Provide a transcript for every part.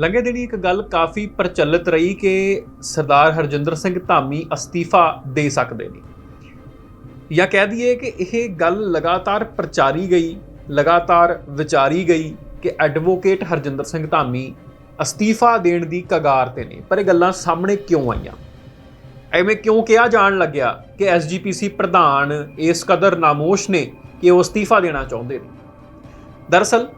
ਲੰਘੇ ਦਿਨੀ ਇੱਕ ਗੱਲ ਕਾਫੀ ਪ੍ਰਚਲਿਤ ਰਹੀ ਕਿ ਸਰਦਾਰ ਹਰਜਿੰਦਰ ਸਿੰਘ ਧਾਮੀ ਅਸਤੀਫਾ ਦੇ ਸਕਦੇ ਨੇ। ਜਾਂ ਕਹਿ ਦਈਏ ਕਿ ਇਹ ਗੱਲ ਲਗਾਤਾਰ ਪ੍ਰਚਾਰੀ ਗਈ, ਲਗਾਤਾਰ ਵਿਚਾਰੀ ਗਈ ਕਿ ਐਡਵੋਕੇਟ ਹਰਜਿੰਦਰ ਸਿੰਘ ਧਾਮੀ ਅਸਤੀਫਾ ਦੇਣ ਦੀ ਕਗਾਰ ਤੇ ਨੇ। ਪਰ ਇਹ ਗੱਲਾਂ ਸਾਹਮਣੇ ਕਿਉਂ ਆਈਆਂ? ਐਵੇਂ ਕਿਉਂ ਕਿਹਾ ਜਾਣ ਲੱਗਿਆ ਕਿ ਐਸਜੀਪੀਸੀ ਪ੍ਰਧਾਨ ਇਸ ਕਦਰ ਨਾਮੋਸ਼ ਨੇ ਕਿ ਉਹ ਅਸਤੀਫਾ ਦੇਣਾ ਚਾਹੁੰਦੇ ਨੇ? ਦਰਅਸਲ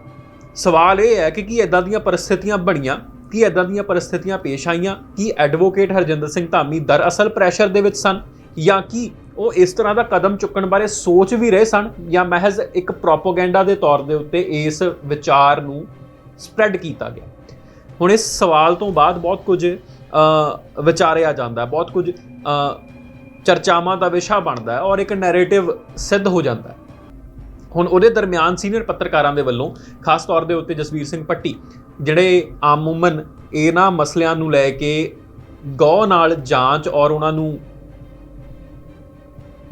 ਸਵਾਲ ਇਹ ਹੈ ਕਿ ਕੀ ਇਦਾਂ ਦੀਆਂ ਪਰਿਸਥਿਤੀਆਂ ਬਣੀਆਂ, ਕੀ ਇਦਾਂ ਦੀਆਂ ਪਰਿਸਥਿਤੀਆਂ ਪੇਸ਼ ਆਈਆਂ, ਕੀ ਐਡਵੋਕੇਟ ਹਰਜਿੰਦਰ ਸਿੰਘ ਧਾਮੀ ਦਰਅਸਲ ਪ੍ਰੈਸ਼ਰ ਦੇ ਵਿੱਚ ਸਨ ਜਾਂ ਕੀ ਉਹ ਇਸ ਤਰ੍ਹਾਂ ਦਾ ਕਦਮ ਚੁੱਕਣ ਬਾਰੇ ਸੋਚ ਵੀ ਰਹੇ ਸਨ ਜਾਂ ਮਹਿਜ਼ ਇੱਕ ਪ੍ਰੋਪਾਗੈਂਡਾ ਦੇ ਤੌਰ ਦੇ ਉੱਤੇ ਇਸ ਵਿਚਾਰ ਨੂੰ ਸਪਰੈਡ ਕੀਤਾ ਗਿਆ? ਹੁਣ ਇਸ ਸਵਾਲ ਤੋਂ ਬਾਅਦ ਬਹੁਤ ਕੁਝ ਵਿਚਾਰਿਆ ਜਾਂਦਾ, ਬਹੁਤ ਕੁਝ ਚਰਚਾਵਾਂ ਦਾ ਵਿਸ਼ਾ ਬਣਦਾ ਹੈ ਔਰ ਇੱਕ ਨੈਰੇਟਿਵ ਸਿੱਧ ਹੋ ਜਾਂਦਾ ਹੈ। ਹੁਣ ਉਹਦੇ ਦਰਮਿਆਨ ਸੀਨੀਅਰ ਪੱਤਰਕਾਰਾਂ ਦੇ ਵੱਲੋਂ ਖਾਸ ਤੌਰ ਦੇ ਉੱਤੇ ਜਸਵੀਰ ਸਿੰਘ ਪੱਟੀ ਜਿਹੜੇ ਆਮੂਮਨ ਇਹਨਾਂ ਮਸਲਿਆਂ ਨੂੰ ਲੈ ਕੇ ਗੌ ਨਾਲ ਜਾਂਚ ਔਰ ਉਹਨਾਂ ਨੂੰ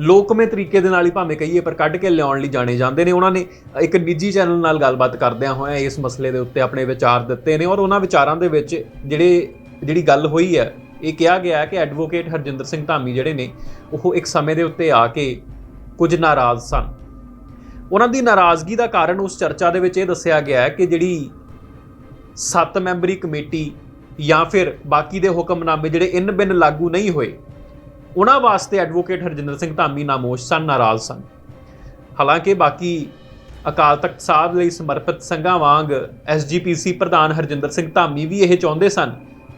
ਲੋਕਮੇ ਤਰੀਕੇ ਦੇ ਨਾਲ ਹੀ ਭਾਵੇਂ ਕਹੀਏ ਪਰ ਕੱਢ ਕੇ ਲਿਆਉਣ ਲਈ ਜਾਣੇ ਜਾਂਦੇ ਨੇ। ਉਹਨਾਂ ਨੇ ਇੱਕ ਨਿੱਜੀ ਚੈਨਲ ਨਾਲ ਗੱਲਬਾਤ ਕਰਦਿਆਂ ਹੋਇਆਂ ਇਸ ਮਸਲੇ ਦੇ ਉੱਤੇ ਆਪਣੇ ਵਿਚਾਰ ਦਿੱਤੇ ਨੇ ਔਰ ਉਹਨਾਂ ਵਿਚਾਰਾਂ ਦੇ ਵਿੱਚ ਜਿਹੜੇ, ਜਿਹੜੀ ਗੱਲ ਹੋਈ ਹੈ, ਇਹ ਕਿਹਾ ਗਿਆ ਹੈ ਕਿ ਐਡਵੋਕੇਟ ਹਰਜਿੰਦਰ ਸਿੰਘ ਧਾਮੀ ਜਿਹੜੇ ਨੇ, ਉਹ ਇੱਕ ਸਮੇਂ ਦੇ ਉੱਤੇ ਆ ਕੇ ਕੁਝ ਨਾਰਾਜ਼ ਸਨ। ਉਹਨਾਂ ਦੀ ਨਾਰਾਜ਼ਗੀ ਦਾ ਕਾਰਨ ਉਸ ਚਰਚਾ ਦੇ ਵਿੱਚ ਇਹ ਦੱਸਿਆ ਗਿਆ ਹੈ ਕਿ ਜਿਹੜੀ 7 ਮੈਂਬਰੀ ਕਮੇਟੀ ਜਾਂ ਫਿਰ ਬਾਕੀ ਦੇ ਹੁਕਮਨਾਮੇ ਜਿਹੜੇ ਇਨ ਬਿਨ ਲਾਗੂ ਨਹੀਂ ਹੋਏ, ਉਹਨਾਂ ਵਾਸਤੇ ਐਡਵੋਕੇਟ ਹਰਜਿੰਦਰ ਸਿੰਘ ਧਾਮੀ ਨਾਮੋਸ਼ ਸਨ, ਨਾਰਾਜ਼ ਸਨ। ਹਾਲਾਂਕਿ ਬਾਕੀ ਅਕਾਲ ਤਖਤ ਸਾਹਿਬ ਲਈ ਸਮਰਪਿਤ ਸੰਘਾਂ ਵਾਂਗ ਐਸਜੀਪੀਸੀ ਪ੍ਰਧਾਨ ਹਰਜਿੰਦਰ ਸਿੰਘ ਧਾਮੀ ਵੀ ਇਹ ਚਾਹੁੰਦੇ ਸਨ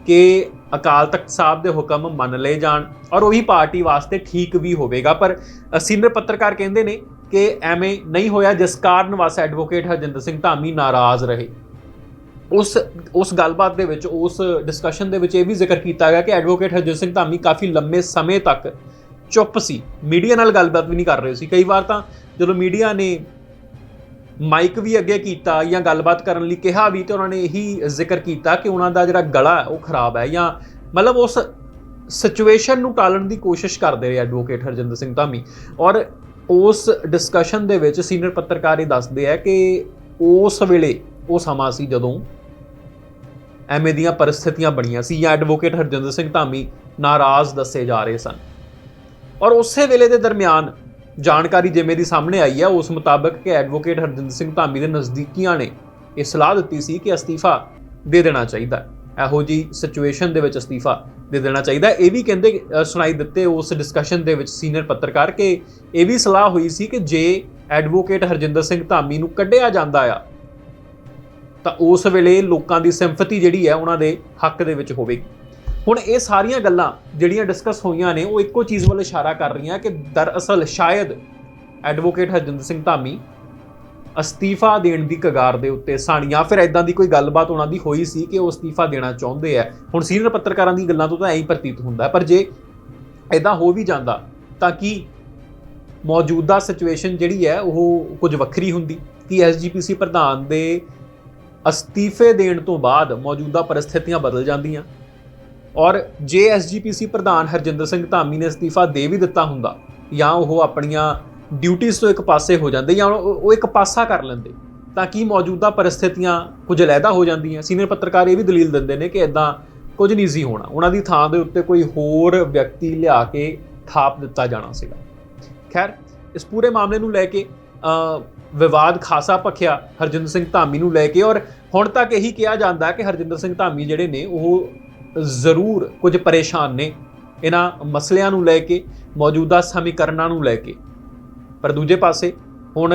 ਕਿ ਅਕਾਲ ਤਖਤ ਸਾਹਿਬ ਦੇ ਹੁਕਮ ਮੰਨ ਲਏ ਜਾਣ ਔਰ ਉਹੀ ਪਾਰਟੀ ਵਾਸਤੇ ਠੀਕ ਵੀ ਹੋਵੇਗਾ, ਪਰ ਸੀਨੀਅਰ ਪੱਤਰਕਾਰ ਕਹਿੰਦੇ ਨੇ ਕਿ ਐਵੇਂ ਨਹੀਂ ਹੋਇਆ, ਜਿਸ ਕਾਰਨ ਵਾਸ ਐਡਵੋਕੇਟ ਹਰਜਿੰਦਰ ਸਿੰਘ ਧਾਮੀ ਨਾਰਾਜ਼ ਰਹੇ। ਉਸ ਉਸ ਗੱਲਬਾਤ ਦੇ ਵਿੱਚ, ਉਸ ਡਿਸਕਸ਼ਨ ਦੇ ਵਿੱਚ ਇਹ ਵੀ ਜ਼ਿਕਰ ਕੀਤਾ ਗਿਆ ਕਿ ਐਡਵੋਕੇਟ ਹਰਜਿੰਦਰ ਸਿੰਘ ਧਾਮੀ ਕਾਫੀ ਲੰਮੇ ਸਮੇਂ ਤੱਕ ਚੁੱਪ ਸੀ। ਮੀਡੀਆ ਨਾਲ ਗੱਲਬਾਤ ਵੀ ਨਹੀਂ ਕਰ ਰਹੇ ਸੀ। ਕਈ ਵਾਰ ਤਾਂ ਜਦੋਂ ਮੀਡੀਆ ਨੇ ਮਾਈਕ ਵੀ ਅੱਗੇ ਕੀਤਾ ਜਾਂ ਗੱਲਬਾਤ ਕਰਨ ਲਈ ਕਿਹਾ ਵੀ, ਤੇ ਉਹਨਾਂ ਨੇ ਇਹੀ ਜ਼ਿਕਰ ਕੀਤਾ ਕਿ ਉਹਨਾਂ ਦਾ ਜਿਹੜਾ ਗਲਾ ਹੈ, ਉਹ ਖਰਾਬ ਹੈ ਜਾਂ ਮਤਲਬ ਉਸ ਸਿਚੁਏਸ਼ਨ ਨੂੰ ਟਾਲਣ ਦੀ ਕੋਸ਼ਿਸ਼ ਕਰਦੇ ਰਹੇ ਐਡਵੋਕੇਟ ਹਰਜਿੰਦਰ ਸਿੰਘ ਧਾਮੀ। ਔਰ ਉਸ ਡਿਸਕਸ਼ਨ ਦੇ ਵਿੱਚ ਸੀਨੀਅਰ ਪੱਤਰਕਾਰ ਇਹ ਦੱਸਦੇ ਆ ਕਿ ਉਸ ਵੇਲੇ ਉਹ ਸਮਾਂ ਸੀ ਜਦੋਂ ਐਵੇਂ ਦੀਆਂ ਪਰਿਸਥਿਤੀਆਂ ਬਣੀਆਂ ਸੀ, ਜਾਂ ਐਡਵੋਕੇਟ ਹਰਜਿੰਦਰ ਸਿੰਘ ਧਾਮੀ ਨਾਰਾਜ਼ ਦੱਸੇ ਜਾ ਰਹੇ ਸਨ ਔਰ ਉਸੇ ਵੇਲੇ ਦੇ ਦਰਮਿਆਨ ਜਾਣਕਾਰੀ ਜਿਵੇਂ ਦੀ ਸਾਹਮਣੇ ਆਈ ਹੈ ਉਸ ਮੁਤਾਬਕ ਕਿ ਐਡਵੋਕੇਟ ਹਰਜਿੰਦਰ ਸਿੰਘ ਧਾਮੀ ਦੇ ਨਜ਼ਦੀਕੀਆਂ ਨੇ ਇਹ ਸਲਾਹ ਦਿੱਤੀ ਸੀ ਕਿ ਅਸਤੀਫਾ ਦੇ ਦੇਣਾ ਚਾਹੀਦਾ ਹੈ। ਇਹੋ ਜੀ ਸਿਚੁਏਸ਼ਨ ਦੇ ਵਿੱਚ ਅਸਤੀਫਾ ਦੇ ਦੇਣਾ ਚਾਹੀਦਾ ਇਹ ਵੀ ਕਹਿੰਦੇ ਸੁਣਾਈ ਦਿੱਤੇ ਉਸ ਡਿਸਕਸ਼ਨ ਦੇ ਵਿੱਚ ਸੀਨੀਅਰ ਪੱਤਰਕਾਰ ਕਿ ਇਹ ਵੀ ਸਲਾਹ ਹੋਈ ਸੀ ਕਿ ਜੇ ਐਡਵੋਕੇਟ ਹਰਜਿੰਦਰ ਸਿੰਘ ਧਾਮੀ ਨੂੰ ਕੱਢਿਆ ਜਾਂਦਾ ਆ, ਤਾਂ ਉਸ ਵੇਲੇ ਲੋਕਾਂ ਦੀ ਸਿੰਪਥੀ ਜਿਹੜੀ ਹੈ ਉਹਨਾਂ ਦੇ ਹੱਕ ਦੇ ਵਿੱਚ ਹੋਵੇਗੀ ਹੁਣ ਇਹ ਸਾਰੀਆਂ ਗੱਲਾਂ ਜਿਹੜੀਆਂ ਡਿਸਕਸ ਹੋਈਆਂ ਨੇ, ਉਹ ਇੱਕੋ ਚੀਜ਼ ਵੱਲ ਇਸ਼ਾਰਾ ਕਰ ਰਹੀਆਂ ਕਿ ਦਰਅਸਲ ਸ਼ਾਇਦ ਐਡਵੋਕੇਟ ਹਰਜਿੰਦਰ ਸਿੰਘ ਧਾਮੀ ਅਸਤੀਫਾ ਦੇਣ ਦੀ ਕਗਾਰ ਦੇ ਉੱਤੇ ਸਨ ਜਾਂ ਫਿਰ ਐਦਾਂ ਦੀ ਕੋਈ ਗੱਲਬਾਤ ਉਹਨਾਂ ਦੀ ਹੋਈ ਸੀ ਕਿ ਉਹ ਅਸਤੀਫਾ ਦੇਣਾ ਚਾਹੁੰਦੇ ਆ। ਹੁਣ ਸੀਨੀਅਰ ਪੱਤਰਕਾਰਾਂ ਦੀ ਗੱਲਾਂ ਤੋਂ ਤਾਂ ਐਂ ਹੀ ਪ੍ਰਤੀਤ ਹੁੰਦਾ ਪਰ ਜੇ ਐਦਾਂ ਹੋ ਵੀ ਜਾਂਦਾ, ਤਾਂ ਕਿ ਮੌਜੂਦਾ ਸਿਚੁਏਸ਼ਨ ਜਿਹੜੀ ਹੈ ਉਹ ਕੁਝ ਵੱਖਰੀ ਹੁੰਦੀ? ਕਿ ਐਸਜੀਪੀਸੀ ਪ੍ਰਧਾਨ ਦੇ ਅਸਤੀਫੇ ਦੇਣ ਤੋਂ ਬਾਅਦ ਮੌਜੂਦਾ ਪਰਿਸਥਿਤੀਆਂ ਬਦਲ ਜਾਂਦੀਆਂ? ਔਰ ਜੇ ਐਸਜੀਪੀਸੀ ਪ੍ਰਧਾਨ ਹਰਜਿੰਦਰ ਸਿੰਘ ਧਾਮੀ ਨੇ ਅਸਤੀਫਾ ਦੇ ਵੀ ਦਿੱਤਾ ਹੁੰਦਾ ਜਾਂ ਉਹ ਆਪਣੀਆਂ ਡਿਊਟੀਆਂ ਤੋਂ ਇੱਕ ਪਾਸੇ ਹੋ ਜਾਂਦੇ ਜਾਂ ਉਹ ਇੱਕ ਪਾਸਾ ਕਰ ਲੈਂਦੇ, ਤਾਂ ਕਿ ਮੌਜੂਦਾ ਪਰਿਸਥਿਤੀਆਂ ਕੁਝ ਅਲੱਗਾ ਹੋ ਜਾਂਦੀਆਂ? ਸੀਨੀਅਰ ਪੱਤਰਕਾਰ ਇਹ ਵੀ ਦਲੀਲ ਦਿੰਦੇ ਨੇ ਕਿ ਇਦਾਂ ਕੁਝ ਨਹੀਂ ਸੀ ਹੋਣਾ। ਉਹਨਾਂ ਦੀ ਥਾਂ ਦੇ ਉੱਤੇ ਕੋਈ ਹੋਰ ਵਿਅਕਤੀ ਲਿਆ ਕੇ ਥਾਪ ਦਿੱਤਾ ਜਾਣਾ ਸੀਗਾ। ਖੈਰ, ਇਸ ਪੂਰੇ ਮਾਮਲੇ ਨੂੰ ਲੈ ਕੇ ਵਿਵਾਦ ਖਾਸਾ ਭਖਿਆ ਹਰਜਿੰਦਰ ਸਿੰਘ ਧਾਮੀ ਨੂੰ ਲੈ ਕੇ ਔਰ ਹੁਣ ਤੱਕ ਇਹੀ ਕਿਹਾ ਜਾਂਦਾ ਕਿ ਹਰਜਿੰਦਰ ਸਿੰਘ ਧਾਮੀ ਜਿਹੜੇ ਨੇ, ਉਹ ਜ਼ਰੂਰ ਕੁਝ ਪਰੇਸ਼ਾਨ ਨੇ। ਇਹਨਾਂ ਮਸਲਿਆਂ ਨੂੰ ਲੈ ਕੇ, ਮੌਜੂਦਾ ਸਮੀਕਰਨਾਂ ਨੂੰ ਲੈ ਕੇ। ਪਰ ਦੂਜੇ ਪਾਸੇ ਹੁਣ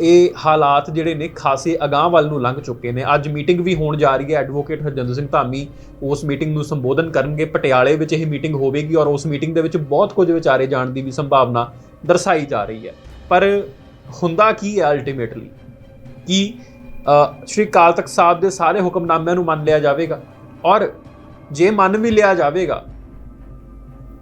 ਇਹ ਹਾਲਾਤ ਜਿਹੜੇ ਨੇ ਖਾਸੇ ਅਗਾਹ ਵੱਲ ਨੂੰ ਲੰਘ ਚੁੱਕੇ ਨੇ। ਅੱਜ ਮੀਟਿੰਗ ਵੀ ਹੋਣ ਜਾ ਰਹੀ ਹੈ। ਐਡਵੋਕੇਟ ਹਰਜਿੰਦਰ ਸਿੰਘ ਧਾਮੀ ਉਸ ਮੀਟਿੰਗ ਨੂੰ ਸੰਬੋਧਨ ਕਰਨਗੇ। ਪਟਿਆਲੇ ਵਿੱਚ ਇਹ ਮੀਟਿੰਗ ਹੋਵੇਗੀ ਔਰ ਉਸ ਮੀਟਿੰਗ ਦੇ ਵਿੱਚ ਬਹੁਤ ਕੁਝ ਵਿਚਾਰੇ ਜਾਣ ਦੀ ਵੀ ਸੰਭਾਵਨਾ ਦਰਸਾਈ ਜਾ ਰਹੀ ਹੈ। ਪਰ ਹੁੰਦਾ ਕੀ ਹੈ ਅਲਟੀਮੇਟਲੀ ਕਿ ਸ਼੍ਰੀ ਅਕਾਲ ਤਖਤ ਸਾਹਿਬ ਦੇ ਸਾਰੇ ਹੁਕਮਨਾਮਿਆਂ ਨੂੰ ਮੰਨ ਲਿਆ ਜਾਵੇਗਾ? ਔਰ ਜੇ ਮੰਨ ਵੀ ਲਿਆ ਜਾਵੇਗਾ,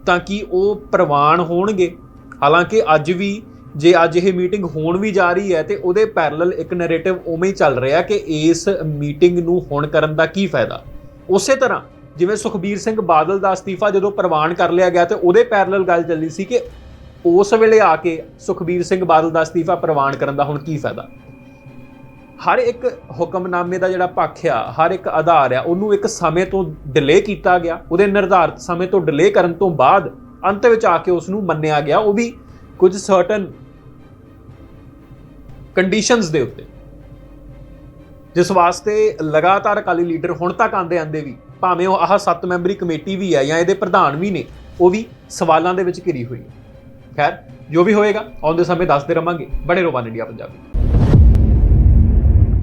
ਤਾਂ ਕਿ ਉਹ ਪ੍ਰਵਾਨ ਹੋਣਗੇ? ਹਾਲਾਂਕਿ ਅੱਜ ਵੀ ਜੇ ਅੱਜ ਇਹ ਮੀਟਿੰਗ ਹੋਣ ਵੀ ਜਾ ਰਹੀ ਹੈ ਤੇ ਉਹਦੇ ਪੈਰਲਲ ਇੱਕ ਨੈਰੇਟਿਵ ਉਵੇਂ ਹੀ ਚੱਲ ਰਿਹਾ ਕਿ ਇਸ ਮੀਟਿੰਗ ਨੂੰ ਹੁਣ ਕਰਨ ਦਾ ਕੀ ਫਾਇਦਾ। ਉਸੇ ਤਰ੍ਹਾਂ ਜਿਵੇਂ ਸੁਖਬੀਰ ਸਿੰਘ ਬਾਦਲ ਦਾ ਅਸਤੀਫਾ ਜਦੋਂ ਪ੍ਰਵਾਨ ਕਰ ਲਿਆ ਗਿਆ ਤੇ ਉਹਦੇ ਪੈਰਲਲ ਗੱਲ ਚੱਲੀ ਸੀ ਕਿ ਉਸ ਵੇਲੇ ਆ ਕੇ ਸੁਖਬੀਰ ਸਿੰਘ ਬਾਦਲ ਦਾ ਅਸਤੀਫਾ ਪ੍ਰਵਾਨ ਕਰਨ ਦਾ ਹੁਣ ਕੀ ਫਾਇਦਾ। ਹਰ ਇੱਕ ਹੁਕਮਨਾਮੇ ਦਾ ਜਿਹੜਾ ਪੱਖ ਆ, ਹਰ ਇੱਕ ਆਧਾਰ ਆ, ਉਹਨੂੰ ਇੱਕ ਸਮੇਂ ਤੋਂ ਡਿਲੇ ਕੀਤਾ ਗਿਆ, ਉਹਦੇ ਨਿਰਧਾਰਤ ਸਮੇਂ ਤੋਂ ਡਿਲੇ ਕਰਨ ਤੋਂ ਬਾਅਦ ਅੰਤ ਵਿੱਚ ਆ ਕੇ ਉਸ ਨੂੰ ਮੰਨਿਆ ਗਿਆ, ਉਹ ਵੀ ਕੁਝ ਸਰਟਨ ਕੰਡੀਸ਼ਨਸ ਦੇ ਉੱਤੇ। ਜਿਸ ਵਾਸਤੇ ਲਗਾਤਾਰ ਅਕਾਲੀ ਲੀਡਰ ਹੁਣ ਤੱਕ ਆਂਦੇ ਆਂਦੇ ਵੀ, ਭਾਵੇਂ ਉਹ ਆਹ ਸੱਤ ਮੈਂਬਰੀ ਕਮੇਟੀ ਵੀ ਹੈ ਜਾਂ ਇਹਦੇ ਪ੍ਰਧਾਨ ਵੀ ਨੇ, ਉਹ ਵੀ ਸਵਾਲਾਂ ਦੇ ਵਿੱਚ ਘਿਰੀ ਹੋਈ ਹੈ। ਖੈਰ, ਜੋ ਵੀ ਹੋਏਗਾ ਆਉਂਦੇ ਸਮੇਂ ਦੱਸਦੇ ਰਵਾਂਗੇ। ਬੜੇ ਰੋਵਾਨ ਇੰਡੀਆ ਪੰਜਾਬੀ।